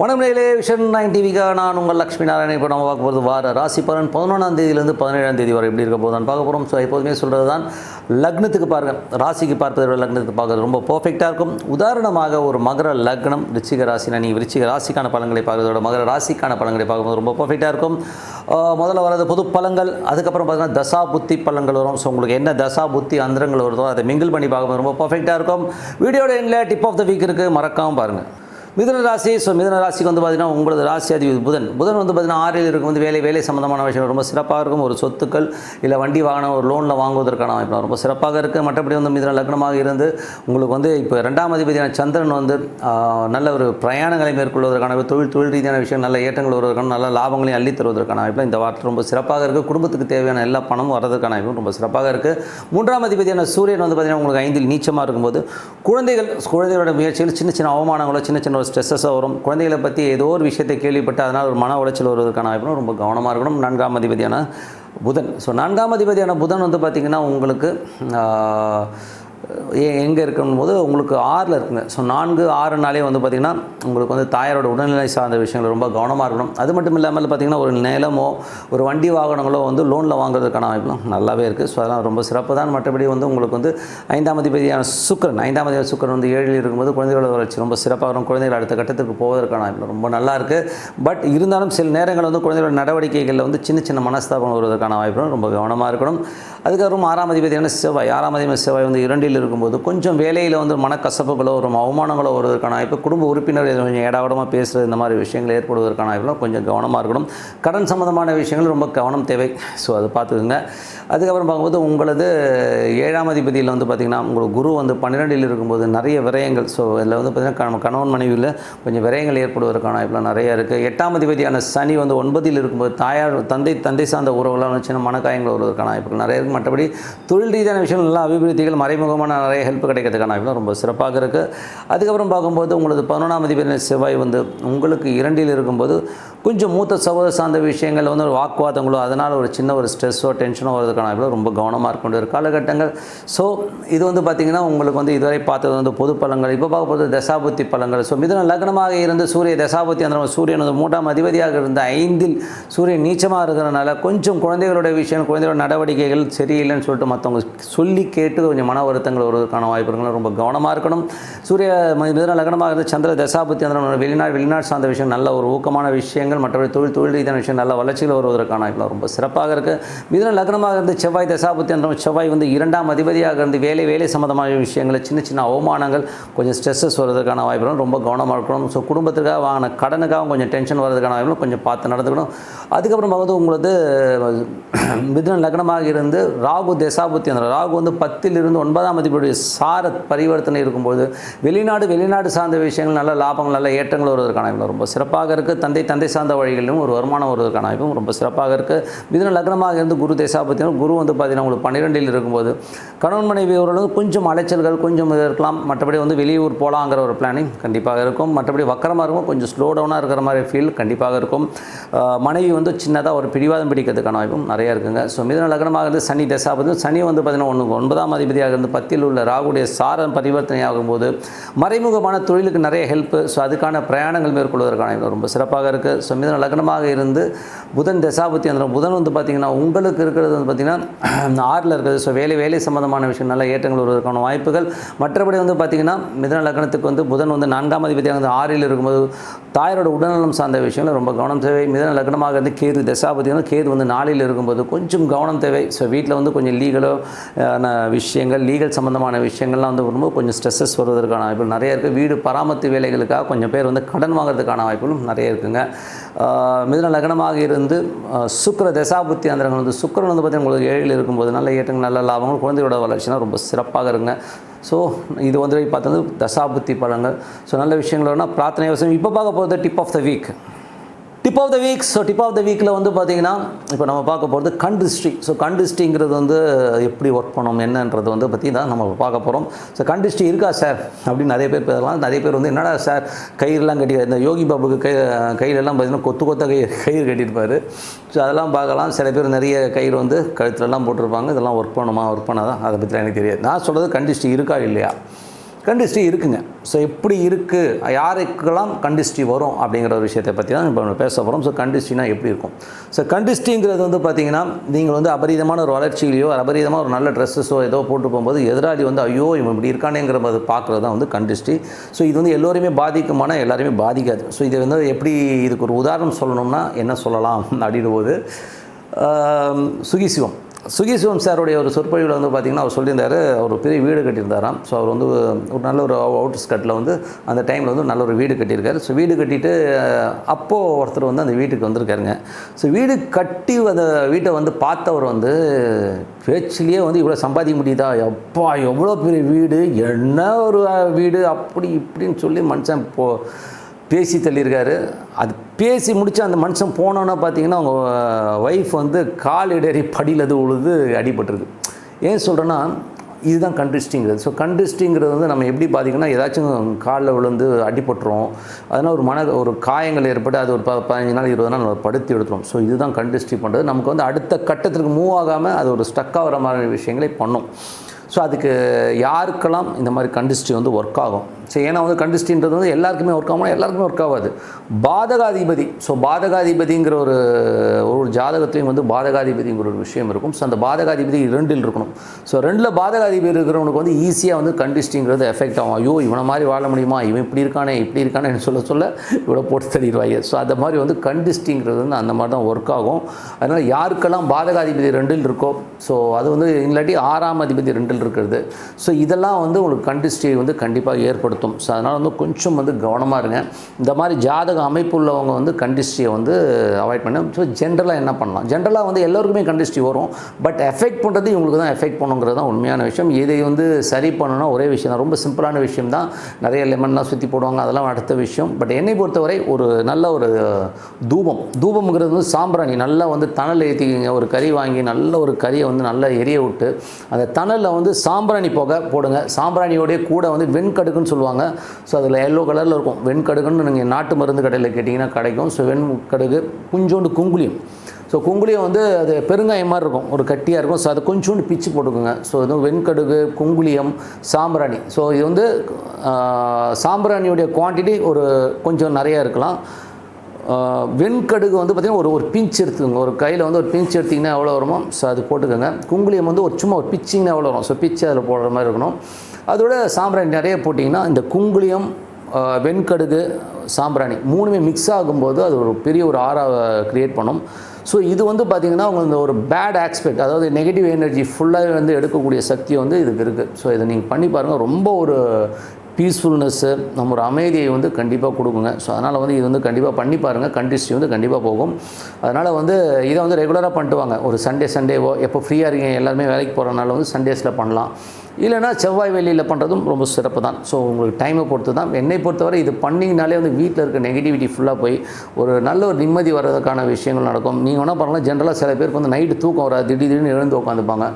வணக்கம் vision nine டிவிக்காக நான் உங்கள் லக்ஷ்மி நாராயணன். இப்போ நம்ம பார்க்க போகிறது வார ராசி பலன். பதினொன்றாம் தேதியிலேருந்து பதினேழாம் தேதி வரை எப்படி இருக்க போதான் பார்க்க போகிறோம் ஸோ எப்போதுமே சொல்கிறது தான் லக்னத்துக்கு பாருங்கள் ராசிக்கு பார்ப்பதை விட லக்னத்துக்கு பார்க்குறது ரொம்ப பர்ஃபெக்டாக இருக்கும். உதாரணமாக ஒரு மகர லக்னம் ரிச்சிக ராசினா நீ விருச்சிக ராசிக்கான பலன்களை பார்க்குறதோட மகர ராசிக்கான பலன்களை பார்க்கும்போது ரொம்ப பர்ஃபெக்டாக இருக்கும். முதல்ல வரது பொது பழங்கள் அதுக்கப்புறம் பார்த்தீங்கன்னா தசா புத்தி பலன்கள் வரும். ஸோ உங்களுக்கு என்ன தசா புத்தி அந்தரங்கள் வருதோ அதை மிங்கிள் பண்ணி பார்க்கும்போது ரொம்ப பர்ஃபெக்டாக இருக்கும். வீடியோட எண்டில் டிப் ஆஃப் த வீக் இருக்குது மறக்காமல் பாருங்கள் மிதுன ராசி ஸோ மிதுன ராசிக்கு வந்து பார்த்தீங்கன்னா உங்களது ராசி அதிபதி புதன். புதன் வந்து பார்த்தீங்கன்னா ஆறில் இருக்கும் வந்து வேலை வேலை சம்மந்தமான விஷயம் ரொம்ப சிறப்பாக இருக்கும். ஒரு சொத்துக்கள் இல்லை வண்டி வாகனம் ஒரு லோனில் வாங்குவதற்கான வாய்ப்பு ரொம்ப சிறப்பாக இருக்குது மற்றபடி வந்து மிதுன லக்னமாக இருந்து உங்களுக்கு வந்து இப்போ ரெண்டாம் அதிபதியான சந்திரன் வந்து நல்ல ஒரு பிரயாணங்களை மேற்கொள்வதற்கான தொழில் தொழில் ரீதியான விஷயம் நல்ல ஏற்றங்கள் வருவதற்கான நல்ல லாபங்களையும் அள்ளி தருவதற்கான வாய்ப்பு இந்த வார்த்தை ரொம்ப சிறப்பாக இருக்குது குடும்பத்துக்கு தேவையான எல்லா பணமும் வர்றதுக்கான வாய்ப்பும் ரொம்ப சிறப்பாக இருக்குது மூன்றாம் அதிபதியான சூரியன் வந்து பார்த்தீங்கன்னா உங்களுக்கு ஐந்தில் நீச்சமாக இருக்கும்போது குழந்தைகள் குழந்தைகளோட முயற்சிகள் சின்ன சின்ன அவமானங்களோ சின்ன சின்ன ஒரு ஸ்ட்ரெஸ்ஸஸாக வரும். குழந்தைகளை பற்றி ஏதோ ஒரு விஷயத்தை கேள்விப்பட்டு அதனால் ஒரு மன உளைச்சல் வருவதற்கான வாய்ப்பும் ரொம்ப கவனமாக இருக்கணும். நான்காம் அதிபதியான புதன். ஸோ நான்காம் அதிபதியான புதன் வந்து பார்த்திங்கன்னா உங்களுக்கு எங்கே இருக்கும் போது உங்களுக்கு ஆறில் இருக்குங்க. ஸோ நான்கு ஆறுனாலே வந்து பார்த்திங்கன்னா உங்களுக்கு வந்து தாயாரோட உடல்நிலை சார்ந்த விஷயங்கள் ரொம்ப கவனமாக இருக்கணும். அது மட்டும் இல்லாமல் பார்த்திங்கன்னா ஒரு நிலமோ ஒரு வண்டி வாகனங்களோ வந்து லோனில் வாங்குறதுக்கான வாய்ப்புலாம் நல்லாவே இருக்குது ஸோ அதெல்லாம் ரொம்ப சிறப்பு தான். மற்றபடி வந்து உங்களுக்கு வந்து ஐந்தாம் அதிபதியான சுக்கரன் ஐந்தாம் அதிபதி சுக்கரன் வந்து ஏழில் இருக்கும்போது குழந்தைகளோட வளர்ச்சி ரொம்ப சிறப்பாக இருக்கும் குழந்தைகள் அடுத்த கட்டத்துக்கு போவதற்கான வாய்ப்பு ரொம்ப நல்லா இருக்குது பட் இருந்தாலும் சில நேரங்கள் வந்து குழந்தைகளோட நடவடிக்கைகளில் வந்து சின்ன சின்ன மனஸ்தாபம் வருவதற்கான வாய்ப்பு ரொம்ப கவனமாக இருக்கணும். அதுக்கப்புறம் ஆறாம் அதிபதியான செவ்வாய். ஆறாம் அதிபதி செவ்வாய் வந்து இரண்டில் இருக்கும்போது கொஞ்சம் வேலையில் வந்து மனக்கசப்புகளோ ஒரு அவமானங்களோ வருவதற்கான வாய்ப்பு குடும்ப உறுப்பினர் கொஞ்சம் ஏடாவிடமாக பேசுகிறது இந்த மாதிரி விஷயங்கள் ஏற்படுவதற்கான வாய்ப்புலாம் கொஞ்சம் கவனமாக இருக்கணும். கடன் சம்மந்தமான விஷயங்கள் ரொம்ப கவனம் தேவை. ஸோ அதை பார்த்துக்குங்க. அதுக்கப்புறம் பார்க்கும்போது உங்களது ஏழாம் அதிபதியில் வந்து பார்த்திங்கன்னா உங்களுக்கு குரு வந்து பன்னிரெண்டில் இருக்கும்போது நிறைய விரயங்கள் ஸோ இதில் வந்து பார்த்திங்கன்னா கணவன் மனைவியில் கொஞ்சம் விரயங்கள் ஏற்படுவதற்கான வாய்ப்புலாம் நிறைய இருக்குது எட்டாம் அதிபதியான சனி வந்து ஒன்பதில் இருக்கும்போது தாயார் தந்தை தந்தை சார்ந்த உறவுகளால் சின்ன மனக்காயங்கள் வருவதற்கான வாய்ப்புகள் நிறைய இருக்குது மற்றபடி தொழில் ரீதியான விஷயங்கள் நல்லா அபிவிருத்திகள் மூலமான நிறைய ஹெல்ப் கிடைக்கிறதுக்கான வாய்ப்புலாம் ரொம்ப சிறப்பாக இருக்குது அதுக்கப்புறம் பார்க்கும்போது உங்களது பதினொன்றாம் அதிபதியான செவ்வாய் வந்து உங்களுக்கு இரண்டில் இருக்கும்போது கொஞ்சம் மூத்த சகோதர சார்ந்த விஷயங்கள் வந்து ஒரு வாக்குவாதங்களோ அதனால் ஒரு சின்ன ஒரு ஸ்ட்ரெஸ்ஸோ டென்ஷனோ வரதுக்கான வாய்ப்பு ரொம்ப கவனமாக இருக்கின்ற காலகட்டங்கள். ஸோ இது வந்து பார்த்திங்கன்னா உங்களுக்கு வந்து இதுவரை பார்த்தது வந்து பொது பழங்கள் இப்போ பார்க்க போகிறது தசாபுத்தி பழங்கள் ஸோ மிதன லக்னமாக இருந்து சூரிய தசாபுத்தி அந்த சூரியன் வந்து மூன்றாம் அதிபதியாக இருந்த ஐந்தில் சூரியன் நீச்சமாக இருக்கிறதுனால கொஞ்சம் குழந்தைகளோட விஷயம் குழந்தைகளோட நடவடிக்கைகள் சரியில்லைன்னு சொல்லிட்டு மற்றவங்க சொல்லி கேட்டு கொஞ்சம் மன வருத்தங்கள் வருவதற்கான வாய்ப்புகள் ரொம்ப கவனமாக இருக்கணும். சூரிய மிதன லக்னமாக இருந்து சந்திர தசாபுத்தி அந்த வெளிநாடு வெளிநாடு சார்ந்த விஷயம் நல்ல ஒரு ஊக்கமான விஷயங்கள் மற்றபடி தொழில் தொழில் ரீதியான விஷயம் நல்ல வளர்ச்சியில் வருவதற்கான வாய்ப்புகள் ரொம்ப சிறப்பாக இருக்குது மிதன லக்னமாக இருந்து செவ்வாய் தசாபுத்தி அந்த செவ்வாய் வந்து இரண்டாம் அதிபதியாக இருந்து வேலை வேலை சம்மந்தமான விஷயங்களை சின்ன சின்ன அவமானங்கள் கொஞ்சம் ஸ்ட்ரெஸ்ஸஸ் வருவதற்கான வாய்ப்புகள் ரொம்ப கவனமாக இருக்கணும். ஸோ குடும்பத்துக்காக வாங்கின கடனுக்காக கொஞ்சம் டென்ஷன் வரதுக்கான வாய்ப்பு கொஞ்சம் பார்த்து நடந்துக்கணும். அதுக்கப்புறம் வந்து உங்களது மிதுன லக்னமாக இருந்து ராகு தசாபுத்தி அந்த ராகு வந்து பத்திலிருந்து ஒன்பதாம் அதிபதியுடைய சார பரிவர்த்தனை இருக்கும்போது வெளிநாடு வெளிநாடு சார்ந்த விஷயங்கள் நல்ல லாபங்கள் நல்ல ஏற்றங்கள் வருவதற்கான வாய்ப்பு ரொம்ப சிறப்பாக இருக்குது தந்தை தந்தை சார்ந்த வழிகளிலும் ஒரு வருமானம் வருவதற்கான வாய்ப்பும் ரொம்ப சிறப்பாக இருக்குது மிதன லக்னமாக இருந்து குரு தசாபத்தியும் குரு வந்து பார்த்தீங்கன்னா உங்களுக்கு பன்னிரெண்டில் இருக்கும்போது கணவன் மனைவி அவர்களும் கொஞ்சம் அலைச்சல்கள் கொஞ்சம் இது இருக்கலாம். மற்றபடி வந்து வெளியூர் போகலாங்கிற ஒரு பிளானிங் கண்டிப்பாக இருக்கும். மற்றபடி வக்கரமாக இருக்கும். கொஞ்சம் ஸ்லோ டவுனாக இருக்கிற மாதிரி ஃபீல் கண்டிப்பாக இருக்கும். மனைவி வந்து சின்னதாக ஒரு பிடிவாதம் பிடிக்கிறதுக்கான வாய்ப்பும் நிறையா இருக்குங்க. ஸோ மிதன லக்னமாக இருந்து சனி தசாபதி சனி வந்து பார்த்தீங்கன்னா ஒன்று ஒன்பதாம் அதிபதியாக இருந்து பத்தில் உள்ள ராகுடைய சாரம் பரிவர்த்தனை ஆகும்போது மறைமுகமான தொழிலுக்கு நிறைய ஹெல்ப்பு ஸோ அதுக்கான பிரயாணங்கள் மேற்கொள்வதற்கான ரொம்ப சிறப்பாக இருக்குது ஸோ மிதன லக்னமாக இருந்து புதன் தசாபுத்தி அந்த புதன் வந்து பார்த்திங்கன்னா உங்களுக்கு இருக்கிறது வந்து பார்த்திங்கன்னா ஆறில் இருக்குது. ஸோ வேலை வேலை சம்மந்தமான விஷயம் நல்ல ஏற்றங்கள் வருவதற்கான வாய்ப்புகள். மற்றபடி வந்து பார்த்திங்கன்னா மிதன லக்னத்துக்கு வந்து புதன் வந்து நான்காம் அதிபதியாக வந்து ஆறில் இருக்கும்போது தாயரோட உடல்நலம் சார்ந்த விஷயங்கள் ரொம்ப கவனம் தேவை. மிதன லக்னமாக இருந்து கேது தசாபதி வந்து கேது வந்து நாளில் இருக்கும்போது கொஞ்சம் கவனம் தேவை. ஸோ வீட்டில் வந்து கொஞ்சம் லீகலோ விஷயங்கள் லீகல் சம்மந்தமான விஷயங்கள்லாம் வந்து ரொம்ப கொஞ்சம் ஸ்ட்ரெஸ்ஸஸ் வருவதற்கான வாய்ப்புகள் நிறைய இருக்குது வீடு பராமரித்து வேலைகளுக்காக கொஞ்சம் பேர் வந்து கடன் வாங்குறதுக்கான வாய்ப்புகளும் நிறைய இருக்குங்க. மிதன லக்னமாக இருந்து சுக்கர தசாபுத்தி அந்தரங்கள் வந்து சுக்கிரன் வந்து பார்த்தீங்கன்னா உங்களுக்கு ஏழில் இருக்கும்போது நல்ல ஏற்றங்கள் நல்ல லாபங்கள் குழந்தையோட வளர்ச்சினா ரொம்ப சிறப்பாக இருங்க ஸோ இது வந்து பார்த்தது தசாபுத்தி பலங்கள் ஸோ நல்ல விஷயங்கள் பிரார்த்தனை அவசியம் இப்போ பார்க்க போகிறது tip of the week tip of the week so tip of the வீக்கில் வந்து பார்த்தீங்கன்னா இப்போ நம்ம பார்க்க போகிறது கண்டிஸ்ட்ரி ஸோ கண்டிஸ்ட்ரிங்கிறது வந்து எப்படி ஒர்க் பண்ணோம் என்னன்றது வந்து பற்றி தான் நம்ம பார்க்க போகிறோம் ஸோ கண்டிஸ்ட்ரி இருக்கா சார் அப்படின்னு நிறைய பேர் பேசலாம். நிறைய பேர் வந்து என்னடா சார் கயிறுலாம் கட்டி இந்த யோகி பாபுக்கு கை கையிலெல்லாம் பார்த்தீங்கன்னா கொத்து கொத்த கை கயிறு கட்டியிருப்பார். ஸோ அதெல்லாம் பார்க்கலாம். சில பேர் நிறைய கயிறு வந்து கழுத்துலலாம் போட்டிருப்பாங்க. இதெல்லாம் ஒர்க் பண்ணுமா ஒர்க் பண்ணாதான் அதை பற்றிலாம் எனக்கு தெரியாது. நான் சொல்கிறது கண்டிஸ்ட்ரி இருக்கா இல்லையா? கண்டிஸ்ட்ரி இருக்குங்க. ஸோ எப்படி இருக்குது யாருக்கெல்லாம் கண்டிஸ்ட்ரி வரும் அப்படிங்கிற ஒரு விஷயத்தை பற்றி தான் இப்போ பேச போகிறோம் ஸோ கண்டிஸ்ட்ரினா எப்படி இருக்கும்? ஸோ கண்டிஸ்ட்ரிங்கிறது வந்து பார்த்தீங்கன்னா நீங்கள் வந்து அபரீதமான ஒரு வளர்ச்சியிலையோ அபரீதமாக ஒரு நல்ல ட்ரெஸ்ஸஸோ ஏதோ போட்டு போகும்போது எதிராளி வந்து ஐயோ இவன் இப்படி இருக்கானேங்கிற போது பார்க்குறது தான் வந்து கண்டிஸ்ட்ரி ஸோ இது வந்து எல்லோருமே பாதிக்குமான எல்லாருமே பாதிக்காது. ஸோ இது வந்து எப்படி இதுக்கு ஒரு உதாரணம் சொல்லணும்னா என்ன சொல்லலாம் அப்படின்னும் போது சுகிசிவம். சுகிசிவம் சாருடைய ஒரு சொற்பொழிவில் வந்து பார்த்திங்கன்னா அவர் சொல்லியிருந்தார் அவர் பெரிய வீடு கட்டியிருந்தாராம். ஸோ அவர் வந்து ஒரு நல்ல ஒரு அவுட் ஸ்கட்டில் வந்து அந்த டைமில் வந்து நல்ல ஒரு வீடு கட்டியிருக்காரு. ஸோ வீடு கட்டிட்டு அப்போது ஒருத்தர் வந்து அந்த வீட்டுக்கு வந்திருக்காருங்க. ஸோ வீடு கட்டி அந்த வீட்டை வந்து பார்த்தவர் வந்து பேச்சிலேயே வந்து இவ்வளோ சம்பாதிக்க முடியுதா? எப்பா எவ்வளோ பெரிய வீடு? என்ன ஒரு வீடு? அப்படி இப்படின்னு சொல்லி மனுஷன் போ பேசி தள்ளியிருக்காரு. அது பேசி முடித்து அந்த மனுஷன் போனோன்னா பார்த்தீங்கன்னா அவங்க ஒய்ஃப் வந்து கால் இடறி படியில் அது உழுது அடிபட்டிருக்கு ஏன் சொல்கிறேன்னா இதுதான் கண்டிஸ்டிங்கிறது ஸோ கண்டிஸ்டிங்கிறது வந்து நம்ம எப்படி பார்த்திங்கன்னா ஏதாச்சும் காலில் விழுந்து அடிபட்டுரும் அதனால் ஒரு மன ஒரு காயங்கள் ஏற்பட்டு அது ஒரு ப பதினஞ்சு நாள் இருபது நாள் நம்ம படுத்தி எடுத்துரும் ஸோ இதுதான் கண்டிஸ்டி பண்ணுறது நமக்கு வந்து அடுத்த கட்டத்திற்கு மூவ் ஆகாமல் அது ஒரு ஸ்டக் ஆகிற மாதிரி விஷயங்களை பண்ணும். ஸோ அதுக்கு யாருக்கெல்லாம் இந்த மாதிரி கண்டிஸ்ட்ரி வந்து ஒர்க் ஆகும்? ஸோ ஏன்னா வந்து கண்டிஸ்டின்றது வந்து எல்லாருக்குமே ஒர்க் ஆகும்? எல்லாருக்குமே ஒர்க் ஆகாது. பாதகாதிபதி. ஸோ பாதகாதிபதிங்கிற ஒரு ஒரு ஜாதகத்தையும் வந்து பாதகாதிபதிங்கிற ஒரு விஷயம் இருக்கும். ஸோ அந்த பாதகாதிபதி ரெண்டில் இருக்கணும். ஸோ ரெண்டில் பாதகாதிபதி இருக்கிறவனுக்கு வந்து ஈஸியாக வந்து கண்டிஸ்டிங்கிறது எஃபெக்ட் ஆகும். ஐயோ இவனை மாதிரி வாழ முடியுமா? இவன் இப்படி இருக்கானே இப்படி இருக்கானே சொல்ல சொல்ல இவ்வளோ போட்டு தள்ளிடுவாங்க. ஸோ அந்த மாதிரி வந்து கண்டிஸ்டிங்கிறது வந்து அந்த மாதிரி தான் ஒர்க் ஆகும். அதனால் யாருக்கெல்லாம் பாதகாதிபதி ரெண்டில் இருக்கோ ஸோ அது வந்து இல்லாட்டி ஆறாம் அதிபதி ரெண்டில் இருக்கிறது. ஸோ இதெல்லாம் வந்து உங்களுக்கு கண்டிஸ்டி வந்து கண்டிப்பாக ஏற்படுத்தும். ஸோ அதனால் வந்து கொஞ்சம் வந்து கவனமாக இருங்க. இந்த மாதிரி ஜாதக அமைப்பு உள்ளவங்க வந்து கண்டிஸ்டியை வந்து அவாய்ட் பண்ண. ஸோ ஜென்ரலாக என்ன பண்ணலாம்? ஜென்ரலாக வந்து எல்லாருக்குமே கண்டிஸ்டி வரும். பட் எஃபெக்ட் பண்ணுறது இவங்களுக்கு தான் எஃபெக்ட் பண்ணுங்கிறது தான் உண்மையான விஷயம். இதை வந்து சரி பண்ணணும்னா ஒரே விஷயம் தான். ரொம்ப சிம்பிளான விஷயம் தான். நிறைய லெமன்லாம் சுற்றி போடுவாங்க. அதெல்லாம் அடுத்த விஷயம். பட் என்னை பொறுத்தவரை ஒரு நல்ல ஒரு தூபம். தூபம்ங்கிறது வந்து சாம்பிராணி. நல்லா வந்து தணல் ஏற்றிக்கிங்க ஒரு கறி வாங்கி நல்ல ஒரு கறியை வந்து நல்லா எரிய விட்டு அந்த தணலில் வந்து சாம்பிராணி புகை போடுங்க. சாம்பிராணியோடைய கூட வந்து வெண்கடுக்குன்னு சொல்லுவாங்க. ஸோ அதில் எல்லோ கலரில் இருக்கும். வெண்கடுகுன்னு நீங்கள் நாட்டு மருந்து கடையில் கேட்டிங்கன்னா கிடைக்கும். ஸோ வெண்கடுகு கொஞ்சோண்டு குங்குளியம். ஸோ குங்குளியம் வந்து அது பெருங்காயம் மாதிரி இருக்கும். ஒரு கட்டியாக இருக்கும். ஸோ அதை கொஞ்சோண்டு பிச்சு போட்டுக்கோங்க. ஸோ இது வெண்கடுகு குங்குளியம் சாம்பிராணி. ஸோ இது வந்து சாம்பிராணியுடைய குவான்டிட்டி ஒரு கொஞ்சம் நிறையா இருக்கலாம். வெண்கடுகு வந்து பார்த்திங்கன்னா ஒரு ஒரு பிஞ்ச் எடுத்துக்கோங்க. ஒரு கையில் வந்து ஒரு பிஞ்ச் எடுத்திங்கன்னா எவ்வளோ வருமோ ஸோ அது போட்டுக்கோங்க. குங்குளியம் வந்து ஒரு சும்மா ஒரு பிச்சிங்கன்னா எவ்வளோ வரும்? ஸோ பிச்சு அதில் போடுற மாதிரி இருக்கணும். அதோட சாம்பிராணி நிறைய போட்டிங்கன்னா இந்த குங்குளியம் வெண்கடுகு சாம்பிராணி மூணுமே மிக்ஸ் ஆகும்போது அது ஒரு பெரிய ஒரு ஆரா க்ரியேட் பண்ணும். ஸோ இது வந்து பார்த்திங்கன்னா அவங்க இந்த ஒரு பேட் ஆஸ்பெக்ட் அதாவது நெகட்டிவ் எனர்ஜி ஃபுல்லாக வந்து எடுக்கக்கூடிய சக்தி வந்து இதுக்கு இருக்குது ஸோ இதை நீங்கள் பண்ணி பாருங்கள் ரொம்ப ஒரு பீஸ்ஃபுல்னஸ்ஸு நம்ம ஒரு அமைதியை வந்து கண்டிப்பாக கொடுக்குங்க. ஸோ அதனால் வந்து இது வந்து கண்டிப்பாக பண்ணி பாருங்கள் கண்டிஸ்டி வந்து கண்டிப்பாக போகும். அதனால் வந்து இதை வந்து ரெகுலராக பண்ணிட்டு வாங்க. ஒரு சண்டே சண்டேவோ எப்போ ஃப்ரீயாக இருக்கீங்க எல்லாருமே வேலைக்கு போகிறனால வந்து சண்டேஸில் பண்ணலாம். இல்லைனா செவ்வாய் வெளியில் பண்ணுறதும் ரொம்ப சிறப்பு தான். ஸோ உங்களுக்கு டைமை பொறுத்து தான். என்னை பொறுத்தவரை இது பண்ணிங்கனாலே வந்து வீட்டில் இருக்க நெகட்டிவிட்டி ஃபுல்லாக போய் ஒரு நல்ல ஒரு நிம்மதி வர்றதுக்கான விஷயங்கள் நடக்கும். நீங்கள் வேணால் பண்ணலாம் ஜென்ரலாக சில பேருக்கு வந்து நைட்டு தூக்கம் வராது. திடீர் திடீர்னு எழுந்து உட்காந்துப்பாங்க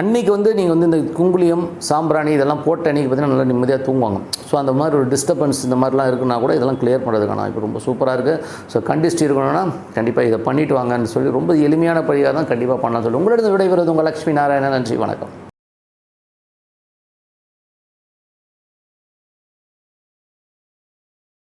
அன்றைக்கி வந்து நீங்கள் வந்து இந்த குங்குளியம் சாம்பிராணி இதெல்லாம் போட்ட அன்றைக்கி பார்த்தீங்கன்னா நல்லா நிம்மதியாக தூங்குவாங்க. ஸோ அந்த மாதிரி ஒரு டிஸ்டர்பன்ஸ் இந்த மாதிரிலாம் இருக்குன்னா கூட இதெல்லாம் கிளியர் பண்ணுறதுக்கான இப்போ ரொம்ப சூப்பராக இருக்குது ஸோ கண்டிஸ்ட் இருக்கணும்னா கண்டிப்பாக இதை பண்ணிட்டு வாங்கன்னு சொல்லி ரொம்ப எளிமையான பழியாக தான் கண்டிப்பாக பண்ணலாம் சொல்லி உங்களிடம் விடைபெறுவது உங்கள் லக்ஷ்மி நாராயணன். நன்றி வணக்கம்.